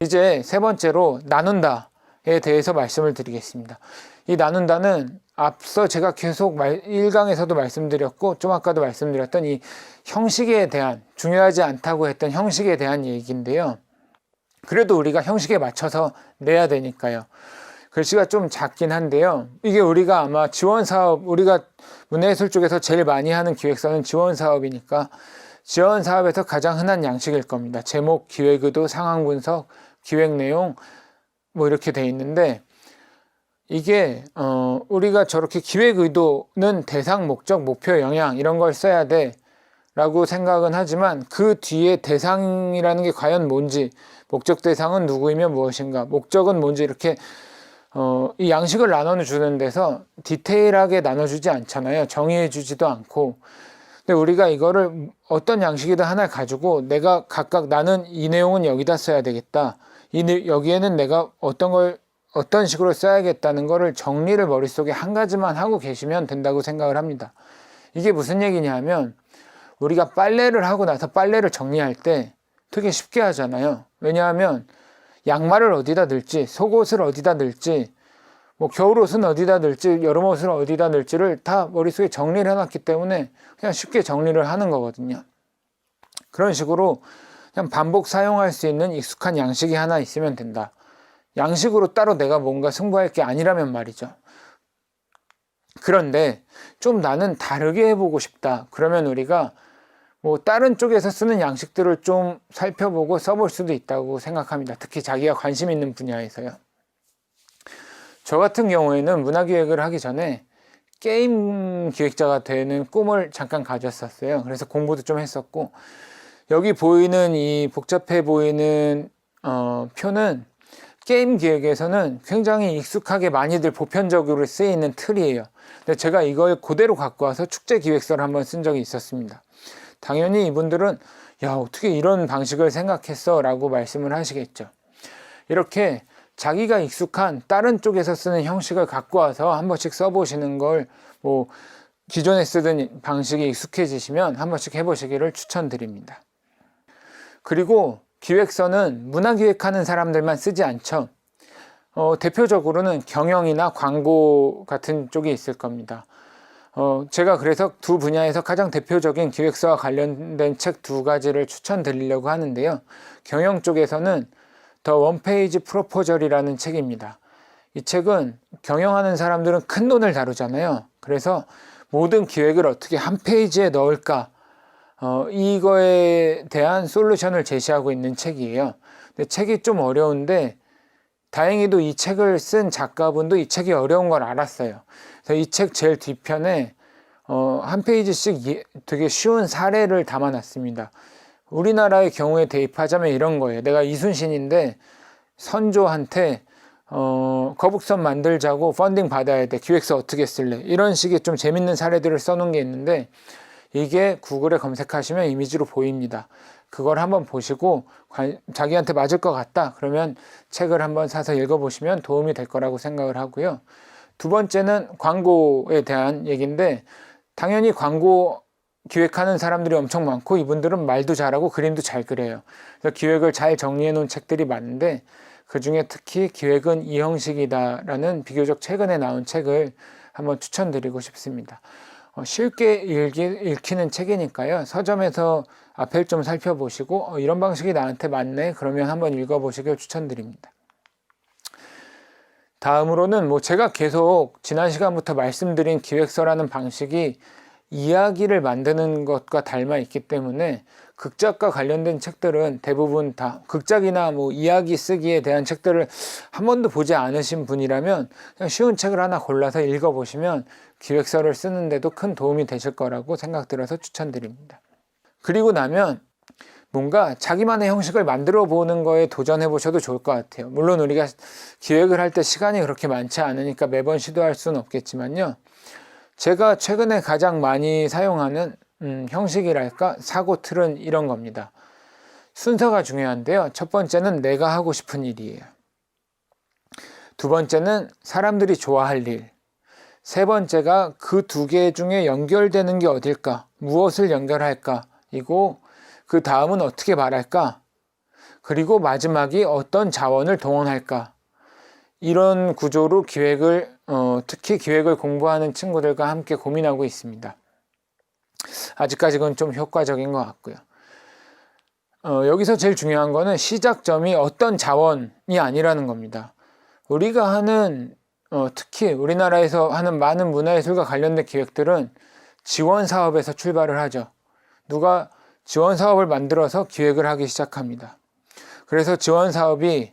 이제 세 번째로 나눈다에 대해서 말씀을 드리겠습니다. 이 나눈다는 앞서 제가 계속 말, 1강에서도 말씀드렸고 좀 아까도 말씀드렸던 이 형식에 대한 중요하지 않다고 했던 형식에 대한 얘기인데요. 그래도 우리가 형식에 맞춰서 내야 되니까요. 글씨가 좀 작긴 한데요. 이게 우리가 아마 지원 사업, 우리가 문화예술 쪽에서 제일 많이 하는 기획서는 지원 사업이니까 지원 사업에서 가장 흔한 양식일 겁니다. 제목, 기획 의도, 상황 분석, 기획 내용 뭐 이렇게 돼 있는데 이게 어 우리가 저렇게 기획 의도는 대상, 목적, 목표, 영향 이런 걸 써야 돼 라고 생각은 하지만 그 뒤에 대상이라는 게 과연 뭔지 목적 대상은 누구이며 무엇인가 목적은 뭔지 이렇게 어, 이 양식을 나눠주는 데서 디테일하게 나눠주지 않잖아요. 정의해주지도 않고. 근데 우리가 이거를 어떤 양식이든 하나 가지고 내가 각각 나는 이 내용은 여기다 써야 되겠다. 이, 내- 여기에는 내가 어떤 걸 어떤 식으로 써야겠다는 거를 정리를 머릿속에 한 가지만 하고 계시면 된다고 생각을 합니다. 이게 무슨 얘기냐 하면 우리가 빨래를 하고 나서 빨래를 정리할 때 되게 쉽게 하잖아요. 왜냐하면 양말을 어디다 넣을지, 속옷을 어디다 넣을지, 뭐 겨울옷은 어디다 넣을지, 여름옷을 어디다 넣을지를 다 머릿속에 정리를 해놨기 때문에 그냥 쉽게 정리를 하는 거거든요. 그런 식으로 그냥 반복 사용할 수 있는 익숙한 양식이 하나 있으면 된다. 양식으로 따로 내가 뭔가 승부할 게 아니라면 말이죠. 그런데 좀 나는 다르게 해보고 싶다. 그러면 우리가 뭐 다른 쪽에서 쓰는 양식들을 좀 살펴보고 써볼 수도 있다고 생각합니다. 특히 자기가 관심 있는 분야에서요. 저 같은 경우에는 문화기획을 하기 전에 게임 기획자가 되는 꿈을 잠깐 가졌었어요. 그래서 공부도 좀 했었고 여기 보이는 이 복잡해 보이는 어, 표는 게임 기획에서는 굉장히 익숙하게 많이들 보편적으로 쓰이는 틀이에요. 근데 제가 이걸 그대로 갖고 와서 축제 기획서를 한번 쓴 적이 있었습니다. 당연히 이분들은 야 어떻게 이런 방식을 생각했어 라고 말씀을 하시겠죠 이렇게 자기가 익숙한 다른 쪽에서 쓰는 형식을 갖고 와서 한 번씩 써보시는 걸 뭐 기존에 쓰던 방식이 익숙해지시면 한 번씩 해보시기를 추천드립니다 그리고 기획서는 문화 기획하는 사람들만 쓰지 않죠 어, 대표적으로는 경영이나 광고 같은 쪽이 있을 겁니다 어, 제가 그래서 두 분야에서 가장 대표적인 기획서와 관련된 책 두 가지를 추천드리려고 하는데요. 경영 쪽에서는 더 원페이지 프로포절이라는 책입니다. 이 책은 경영하는 사람들은 큰 돈을 다루잖아요. 그래서 모든 기획을 어떻게 한 페이지에 넣을까, 어, 이거에 대한 솔루션을 제시하고 있는 책이에요. 근데 책이 좀 어려운데, 다행히도 이 책을 쓴 작가분도 이 책이 어려운 걸 알았어요. 그래서 이 책 제일 뒤편에 어, 한 페이지씩 예- 되게 쉬운 사례를 담아놨습니다. 우리나라의 경우에 대입하자면 이런 거예요. 내가 이순신인데 선조한테 어, 거북선 만들자고 펀딩 받아야 돼. 기획서 어떻게 쓸래? 이런 식의 좀 재밌는 사례들을 써놓은 게 있는데 이게 구글에 검색하시면 이미지로 보입니다. 그걸 한번 보시고 관- 자기한테 맞을 것 같다. 그러면 책을 한번 사서 읽어보시면 도움이 될 거라고 생각을 하고요. 두 번째는 광고에 대한 얘기인데 당연히 광고 기획하는 사람들이 엄청 많고 이분들은 말도 잘하고 그림도 잘 그려요. 그래서 기획을 잘 정리해 놓은 책들이 많은데 그 중에 특히 기획은 이 형식이다라는 비교적 최근에 나온 책을 한번 추천드리고 싶습니다. 어, 쉽게 읽기, 읽히는 책이니까요. 서점에서 앞을 좀 살펴보시고 어, 이런 방식이 나한테 맞네. 그러면 한번 읽어보시길 추천드립니다. 다음으로는 뭐 제가 계속 지난 시간부터 말씀드린 기획서라는 방식이 이야기를 만드는 것과 닮아 있기 때문에 극작과 관련된 책들은 대부분 다 극작이나 뭐 이야기 쓰기에 대한 책들을 한 번도 보지 않으신 분이라면 그냥 쉬운 책을 하나 골라서 읽어보시면 기획서를 쓰는데도 큰 도움이 되실 거라고 생각들어서 추천드립니다. 그리고 나면 뭔가 자기만의 형식을 만들어 보는 거에 도전해 보셔도 좋을 것 같아요. 물론 우리가 기획을 할 때 시간이 그렇게 많지 않으니까 매번 시도할 수는 없겠지만요. 제가 최근에 가장 많이 사용하는 음, 형식이랄까 사고 틀은 이런 겁니다. 순서가 중요한데요. 첫 번째는 내가 하고 싶은 일이에요. 두 번째는 사람들이 좋아할 일. 세 번째가 그 두 개 중에 연결되는 게 어딜까? 무엇을 연결할까? 이고 그 다음은 어떻게 말할까? 그리고 마지막이 어떤 자원을 동원할까 이런 구조로 기획을 어, 특히 기획을 공부하는 친구들과 함께 고민하고 있습니다. 아직까지 는 좀 효과적인 것 같고요. 어, 여기서 제일 중요한 거는 시작점이 어떤 자원이 아니라는 겁니다. 우리가 하는 어, 특히 우리나라에서 하는 많은 문화예술과 관련된 기획들은 지원 사업에서 출발을 하죠. 누가 지원 사업을 만들어서 기획을 하기 시작합니다. 그래서 지원 사업이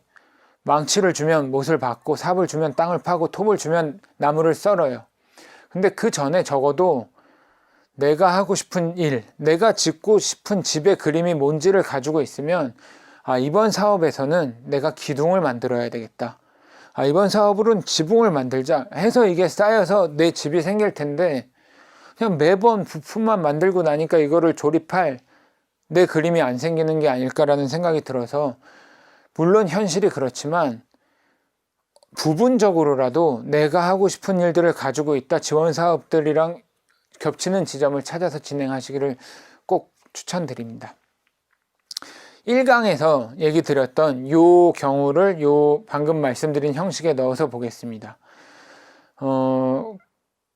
망치를 주면 못을 박고 삽을 주면 땅을 파고 톱을 주면 나무를 썰어요. 근데 그 전에 적어도 내가 하고 싶은 일, 내가 짓고 싶은 집의 그림이 뭔지를 가지고 있으면 아, 이번 사업에서는 내가 기둥을 만들어야 되겠다. 아, 이번 사업으로는 지붕을 만들자 해서 이게 쌓여서 내 집이 생길 텐데 그냥 매번 부품만 만들고 나니까 이거를 조립할 내 그림이 안 생기는 게 아닐까라는 생각이 들어서 물론 현실이 그렇지만 부분적으로라도 내가 하고 싶은 일들을 가지고 있다 지원 사업들이랑 겹치는 지점을 찾아서 진행하시기를 꼭 추천드립니다. 1강에서 얘기 드렸던 요 경우를 요 방금 말씀드린 형식에 넣어서 보겠습니다. 어,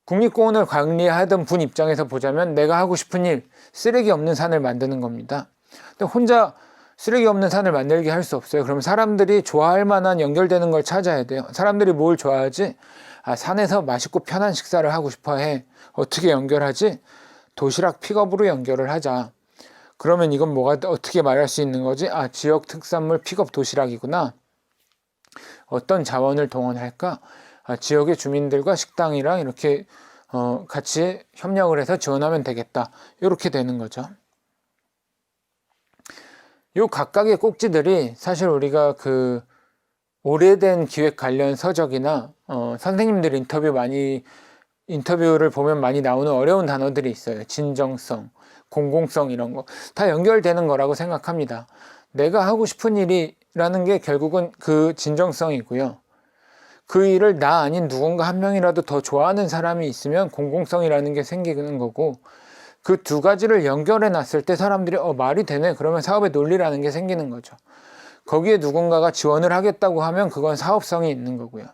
국립공원을 관리하던 분 입장에서 보자면 내가 하고 싶은 일, 쓰레기 없는 산을 만드는 겁니다. 근데 혼자 쓰레기 없는 산을 만들게 할 수 없어요. 그럼 사람들이 좋아할 만한 연결되는 걸 찾아야 돼요. 사람들이 뭘 좋아하지? 아, 산에서 맛있고 편한 식사를 하고 싶어 해. 어떻게 연결하지? 도시락 픽업으로 연결을 하자. 그러면 이건 뭐가 어떻게 말할 수 있는 거지? 아, 지역 특산물 픽업 도시락이구나. 어떤 자원을 동원할까? 아, 지역의 주민들과 식당이랑 이렇게 어, 같이 협력을 해서 지원하면 되겠다. 이렇게 되는 거죠. 요 각각의 꼭지들이 사실 우리가 그 오래된 기획 관련 서적이나 어, 선생님들 인터뷰 많이 인터뷰를 보면 많이 나오는 어려운 단어들이 있어요. 진정성, 공공성 이런 거 다 연결되는 거라고 생각합니다. 내가 하고 싶은 일이라는 게 결국은 그 진정성이고요. 그 일을 나 아닌 누군가 한 명이라도 더 좋아하는 사람이 있으면 공공성이라는 게 생기는 거고 그 두 가지를 연결해 놨을 때 사람들이 어 말이 되네 그러면 사업의 논리라는 게 생기는 거죠. 거기에 누군가가 지원을 하겠다고 하면 그건 사업성이 있는 거고요.